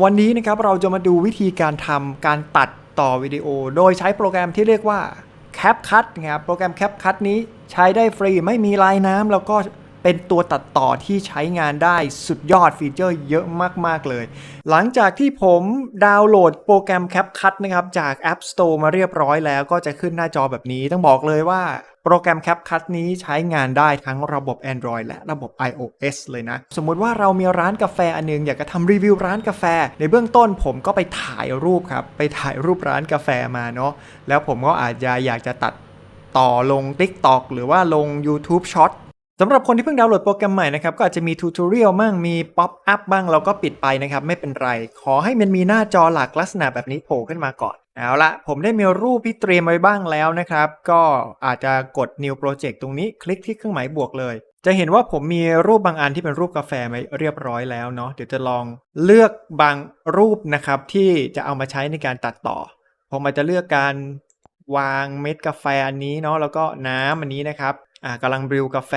วันนี้นะครับเราจะมาดูวิธีการทำการตัดต่อวิดีโอ โดยใช้โปรแกรมที่เรียกว่า CapCut นะครับโปรแกรม CapCut นี้ใช้ได้ฟรีไม่มีลายน้ำแล้วก็ เป็นตัวตัดต่อที่ใช้งานได้สุดยอดฟีเจอร์เยอะมาก ๆ เลย หลังจากที่ผมดาวน์โหลดโปรแกรม CapCut นะครับ จาก App Store มาเรียบร้อยแล้วก็จะขึ้นหน้าจอแบบนี้ต้องบอกเลยว่าโปรแกรม CapCut นี้ใช้งานได้ทั้งระบบ Android และระบบ iOS เลยนะ สมมุติว่าเรามีร้านกาแฟอันนึง อยากจะทำรีวิวร้านกาแฟ ในเบื้องต้นผมก็ไปถ่ายรูปครับ ไปถ่ายรูปร้านกาแฟมาเนาะแล้วผมก็อาจจะอยากจะตัดต่อลง TikTok หรือว่าลง YouTube Short สำหรับคนที่เพิ่งดาวน์โหลดโปรแกรมใหม่นะครับก็อาจจะมีทูตอเรียลบ้างมีป๊อปอัพบ้างเราก็ปิดไปนะครับไม่เป็นไร ขอให้มันมีหน้าจอหลักลักษณะแบบนี้โผล่ขึ้นมาก่อน เอาละผมได้มีรูปที่เตรียมไว้บ้างแล้วนะครับ ก็อาจจะกด new project ตรงนี้คลิกที่เครื่องหมายบวกเลย จะเห็นว่าผมมีรูปบางอันที่เป็นรูปกาแฟไว้เรียบร้อยแล้วเนาะเดี๋ยวจะลองเลือกบางรูปนะครับที่จะเอามาใช้ในการตัดต่อ ผมอาจจะเลือกการวางเม็ดกาแฟอันนี้เนาะแล้วก็น้ำอันนี้นะครับ กำลังบริวกาแฟ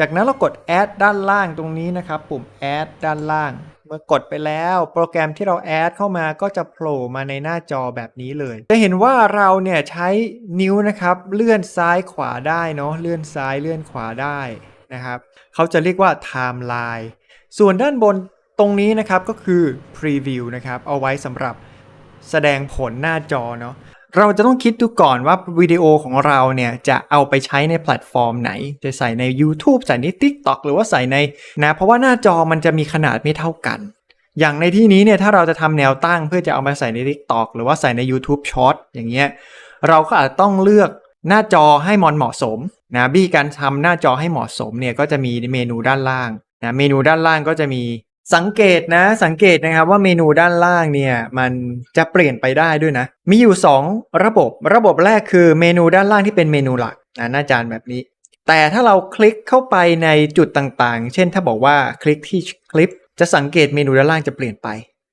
จากนั้นเรากด add ด้านล่างตรงนี้นะครับ ปุ่ม add ด้านล่าง เมื่อกดไปแล้วโปรแกรมที่เรา add เข้ามาก็จะโผล่มาในหน้าจอแบบนี้เลย จะเห็นว่าเราเนี่ยใช้นิ้วนะครับเลื่อนซ้ายขวาได้เนาะเลื่อนซ้ายเลื่อนขวาได้นะครับเขาจะเรียกว่า timeline ส่วนด้านบนตรงนี้นะครับก็คือ preview นะครับเอาไว้สำหรับแสดงผลหน้าจอเนาะ เราจะต้องคิดดูก่อนว่าวิดีโอของเราเนี่ยจะเอาไปใช้ในแพลตฟอร์มไหน จะใส่ใน YouTube ใส่ใน TikTok หรือว่าใส่ในนะเพราะว่าหน้าจอมันจะมีขนาดไม่เท่ากัน อย่างในที่นี้เนี่ยถ้าเราจะทำแนวตั้งเพื่อจะเอามาใส่ใน TikTok หรือว่าใส่ใน YouTube Short อย่างเงี้ยเราก็อาจจะต้องเลือกหน้าจอให้มันเหมาะสมนะบี้การทำหน้าจอให้เหมาะสมเนี่ยก็จะมีเมนูด้านล่างนะเมนูด้านล่างก็จะมี สังเกตนะ สังเกตนะครับว่าเมนูด้านล่างเนี่ยมันจะเปลี่ยนไปได้ด้วยนะ มีอยู่ 2 ระบบ ระบบแรกคือเมนูด้านล่างที่เป็นเมนูหลักนะหน้าจานแบบนี้ แต่ถ้าเราคลิกเข้าไปในจุดต่างๆ เช่นถ้าบอกว่าคลิกที่คลิป จะสังเกตเมนูด้านล่างจะเปลี่ยนไป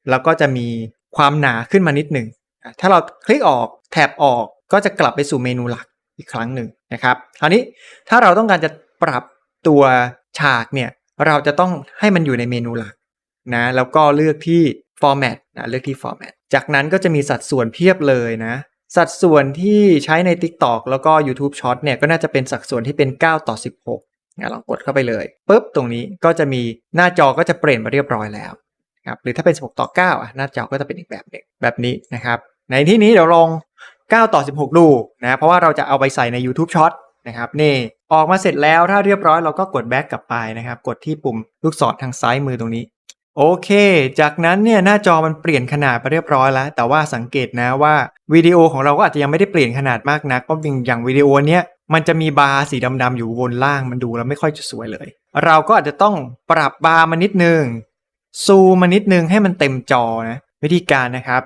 แล้วก็จะมีความหนาขึ้นมานิดหนึ่งถ้าเราคลิกออกแท็บออกก็จะกลับไปสู่เมนูหลักอีกครั้งหนึ่งนะครับคราวนี้ถ้าเราต้องการจะปรับตัวฉากเนี่ยเราจะต้องให้มันอยู่ในเมนูหลัก นะแล้วก็เลือกที่ format นะเลือกที่ format จากนั้นก็จะมีสัดส่วนเพียบเลยนะ สัดส่วนที่ใช้ใน TikTok แล้วก็ YouTube Short เนี่ยก็น่าจะเป็นสัดส่วนที่เป็น 9 ต่อ 16นะลองกดเข้าไปเลยปุ๊บตรงนี้ก็จะมีหน้าจอก็จะเปลี่ยนมาเรียบร้อยแล้วครับหรือถ้าเป็น 16 ต่อ 9 อะ หน้าจอก็จะเป็นอีกแบบหนึ่งแบบนี้นะครับ ในที่นี้เดี๋ยวลอง 9 ต่อ 16 ดูนะเพราะว่าเราจะเอาไปใส่ใน YouTube Short นะครับนี่ออกมาเสร็จแล้วถ้าเรียบร้อยเราก็กด back กลับไปนะครับ กดที่ปุ่มลูกศรทางซ้ายมือตรงนี้ โอเค จากนั้นเนี่ยหน้าจอมันเปลี่ยนขนาดไปเรียบร้อยแล้ว แต่ว่าสังเกตนะว่าวิดีโอของเราก็อาจจะยังไม่ได้เปลี่ยนขนาดมากนักเพราะอย่างวิดีโอเนี้ยมันจะมีบาร์สีดำๆอยู่บนล่างมันดูแล้วไม่ค่อยจะสวยเลย เราก็อาจจะต้องปรับบาร์มานิดนึงซูมมานิดนึงให้มันเต็มจอนะวิธีการนะครับ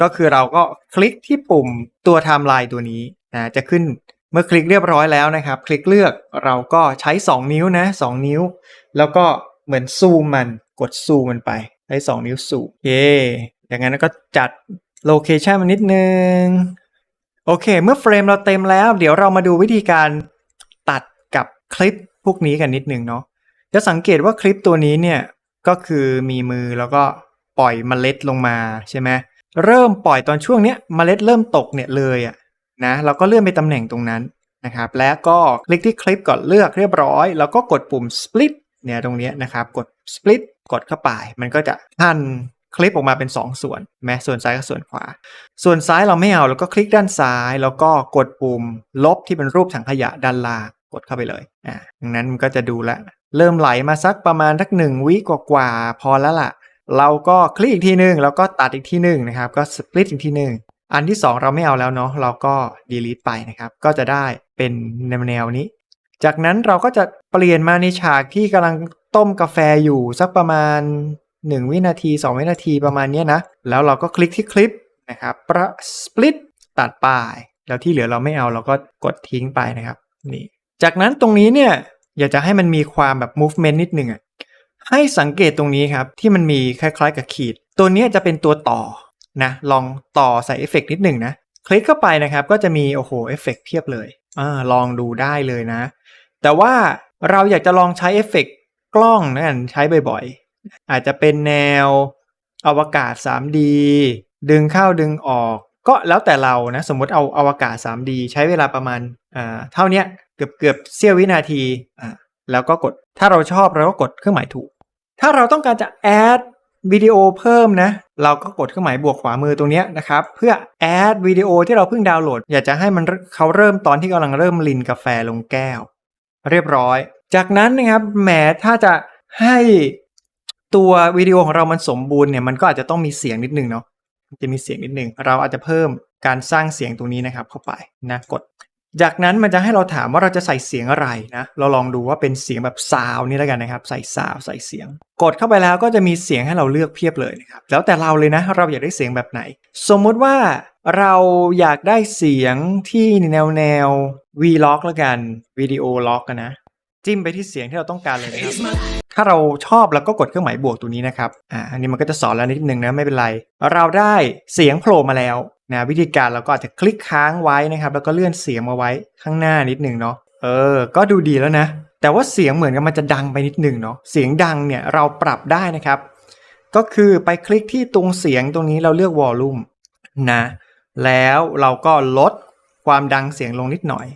ก็คือเราก็คลิกที่ปุ่มตัวไทม์ไลน์ตัวนี้นะจะขึ้นเมื่อคลิกเรียบร้อยแล้วนะครับ คลิกเลือกเราก็ใช้ 2 นิ้วนะ2นิ้ว แล้วก็เหมือนซูมมัน กดซูมมันไปใช้2นิ้วซูมโอเคอย่างนั้นก็จัดโลเคชันมันนิดนึง โอเค เมื่อเฟรมเราเต็มแล้ว เดี๋ยวเรามาดูวิธีการตัดกับคลิปพวกนี้กันนิดนึงเนาะจะสังเกตว่าคลิปตัวนี้เนี่ย ก็คือมีมือแล้วก็ปล่อยเมล็ดลงมาใช่ไหมเริ่มปล่อยตอนช่วงเนี้ยเมล็ดเริ่มตกเนี่ยเลยอะนะเราก็เลื่อนไปตำแหน่งตรงนั้นนะครับ แล้วก็คลิกที่คลิปก่อนเลือกเรียบร้อย แล้วก็กดปุ่ม split เนี่ยตรงนี้นะครับกด split กดเข้าไป มันก็จะหั่นคลิปออกมาเป็น 2 ส่วนแม้ส่วนซ้ายกับส่วนขวา ส่วนซ้ายเราไม่เอาแล้วก็คลิกด้านซ้าย แล้วก็กดปุ่มลบที่เป็นรูปถังขยะด้านล่างกดเข้าไปเลยอ่าดังนั้นมันก็จะดูแลวเริ่มไหลมาสักประมาณทักหนึ่งวิกว่าๆพอแล้วล่ะ เราก็คลิกอีกทีหนึ่งแล้วก็ตัดอีกทีหนึ่งนะครับ ก็สปลิตอีกทีหนึ่งอันที่ 2 เราไม่เอาแล้วเนาะเราก็ delete ไปนะครับ ก็จะได้เป็นแนวนี้ จากนั้นเราก็จะเปลี่ยนมาในฉากที่กำลังต้มกาแฟอยู่สักประมาณ 1 วินาที 2 วินาทีประมาณนี้นะ แล้วเราก็คลิกที่คลิปนะครับประสปลิตตัดไปแล้วที่เหลือเราไม่เอาเราก็กดทิ้งไปนะครับนี่จากนั้นตรงนี้เนี่ยอยากจะให้มันมีความแบบ movement นิดนึงอะให้สังเกตตรงนี้ครับ ที่มันมีคล้ายๆกับขีด ตัวนี้จะเป็นตัวต่อนะลองต่อใส่เอฟเฟกนิดหนึ่งนะ คลิกเข้าไปนะครับก็จะมีโอ้โหเอฟเฟกเพียบเลยอลองดูได้เลยนะ แต่ว่าเราอยากจะลองใช้เอฟเฟกกล้องนั่นใช้บ่อยๆ อาจจะเป็นแนวอวกาศ 3D ดึงเข้าดึงออก ก็แล้วแต่เรานะ สมมติเอาอวกาศ 3D ใช้เวลาประมาณเท่านี้เกือบเกือบเสี้ยววินาที แล้วก็กด ถ้าเราชอบเราก็กดเครื่องหมายถูก ถ้าเราต้องการจะแอด วิดีโอเพิ่มนะ เราก็กดเครื่องหมายบวกขวามือตรงนี้นะครับ เพื่อแอดวิดีโอที่เราเพิ่งดาวน์โหลด อยากจะให้มันเขาเริ่มตอนที่กำลังเริ่มลินกาแฟลงแก้ว เรียบร้อย จากนั้นนะครับแหมถ้าจะให้ตัววิดีโอของเรามันสมบูรณ์เนี่ยมันก็อาจจะต้องมีเสียงนิดนึงเนาะจะมีเสียงนิดนึง เราอาจจะเพิ่มการสร้างเสียงตรงนี้นะครับเข้าไปนะกด จากนั้นมันจะให้เราถามว่าเราจะใส่เสียงอะไรนะ เราลองดูว่าเป็นเสียงแบบซาวนี่แล้วกันนะครับ ใส่ซาวใส่เสียง กดเข้าไปแล้วก็จะมีเสียงให้เราเลือกเพียบเลยนะครับ แล้วแต่เราเลยนะ เราอยากได้เสียงแบบไหน สมมุติว่าเราอยากได้เสียงที่แนวแนว vlog แล้วกันวิดีโอล็อกนะ จิ้มไปที่เสียงที่เราต้องการเลยนะครับ ถ้าเราชอบแล้วก็กดเครื่องหมายบวกตรงนี้นะครับ อ่า อันนี้มันก็จะสอนแล้วนิดนึงนะไม่เป็นไร เราได้เสียงโผล่มาแล้ว นะวิธีการเราก็อาจจะคลิกค้างไว้นะครับ แล้วก็เลื่อนเสียงมาไว้ข้างหน้านิดนึงเนาะเออ ก็ดูดีแล้วนะ แต่ว่าเสียงเหมือนกับมันจะดังไปนิดนึงเนาะเสียงดังเนี่ยเราปรับได้นะครับ ก็คือไปคลิกที่ตรงเสียงตรงนี้เราเลือกวอลลุ่มนะแล้วเราก็ลดความดังเสียงลงนิดหน่อย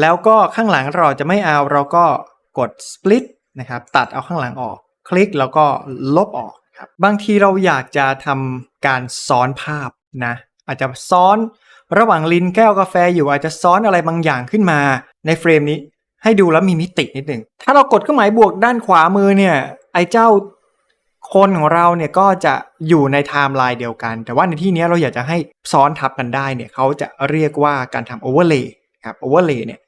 แล้วก็ข้างหลังเราจะไม่เอาเราก็กด split นะครับตัดเอาข้างหลังออก คลิกแล้วก็ลบออกครับบางทีเราอยากจะทำการซ้อนภาพนะ อาจจะซ้อน ระหว่างลินแก้วกาแฟอยู่อาจจะซ้อนอะไรบางอย่างขึ้นมาในเฟรมนี้ ให้ดูแล้วมีมิตินิดหนึ่งถ้าเรากดเครื่องหมายบวกด้านขวามือเนี่ยไอ้เจ้าคนของเราเนี่ยก็จะอยู่ในไทม์ไลน์เดียวกัน แต่ว่าในที่นี้เราอยากจะให้ซ้อนทับกันได้เนี่ยเขาจะเรียกว่าการทำโอเวอร์เลย์ครับโอเวอร์เลย์เนี่ย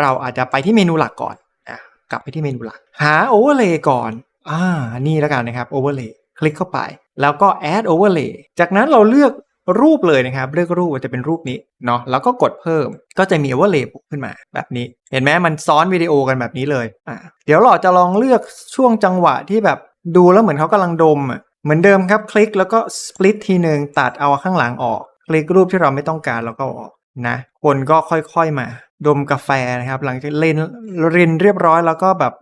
เราอาจจะไปที่เมนูหลักก่อนนะกลับไปที่เมนูหลัก หา Overlay ก่อนอ่านี่แล้วกันนะครับ Overlay คลิกเข้าไป แล้วก็ Add Overlay จากนั้นเราเลือก รูปเลยนะครับ เลือกรูปจะเป็นรูปนี้เนาะแล้วก็กดเพิ่มก็จะมี Overlay ขึ้นมาแบบนี้ เห็นไหมมันซ้อนวิดีโอกันแบบนี้เลยอ่าเดี๋ยวเราจะลองเลือกช่วงจังหวะที่แบบดูแล้วเหมือนเขากำลังดมอะเหมือนเดิมครับ คลิกแล้วก็ split ทีหนึ่งตัดเอาข้างหลังออก คลิกรูปที่เราไม่ต้องการแล้วก็ออกนะคนก็ค่อยๆมา ดมกาแฟนะครับ หลังจากเล่นรินเรียบร้อยแล้วก็แบบ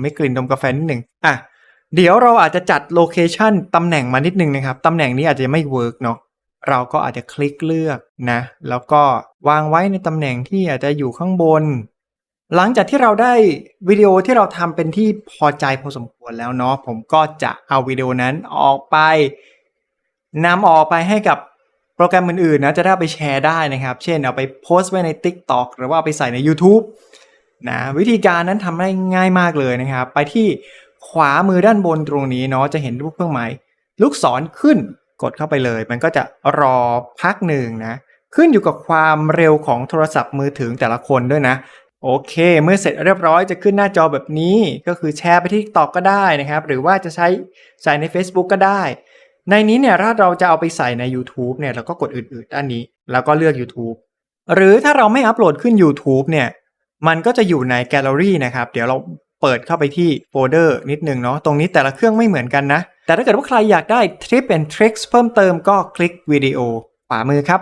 ไม่กลิ่นดมกาแฟนิดหนึ่งอะเดี๋ยวเราอาจจะจัดโลเคชันตำแหน่งมานิดนึงนะครับ ตำแหน่งนี้อาจจะไม่เวิร์กเนาะ เราก็อาจจะคลิกเลือกนะ แล้วก็วางไว้ในตำแหน่งที่อาจจะอยู่ข้างบน หลังจากที่เราได้วิดีโอที่เราทำเป็นที่พอใจพอสมควรแล้วเนาะผมก็จะเอาวิดีโอนั้นออกไปนำออกไปให้กับโปรแกรมอื่นๆนะจะได้ไปแชร์ได้นะครับ เช่นเอาไปโพสต์ไว้ใน TikTok หรือว่าเอาไปใส่ใน YouTube นะวิธีการนั้นทำได้ง่ายมากเลยนะครับ ไปที่ขวามือด้านบนตรงนี้เนาะจะเห็นรูปเครื่องหมายลูกศรขึ้น กดเข้าไปเลย มันก็จะรอพักหนึ่งนะ ขึ้นอยู่กับความเร็วของโทรศัพท์มือถือแต่ละคนด้วยนะ โอเค เมื่อเสร็จเรียบร้อยจะขึ้นหน้าจอแบบนี้ ก็คือแชร์ไปที่ TikTok ก็ได้นะครับ หรือว่าจะใช้ใส่ใน Facebook ก็ได้ ในนี้เนี่ยถ้าเราจะเอาไปใส่ใน YouTube เนี่ยเราก็กดอื่นๆด้านนี้ แล้วก็เลือก YouTube หรือถ้าเราไม่อัปโหลดขึ้น YouTube เนี่ย มันก็จะอยู่ในแกลเลอรี่นะครับ เดี๋ยวเราเปิดเข้าไปที่โฟลเดอร์นิดนึงเนาะ ตรงนี้แต่ละเครื่องไม่เหมือนกันนะ แต่ถ้าเกิดว่าใครอยากได้ Trip and Tricks เพิ่มเติมก็คลิกวิดีโอขวามือครับ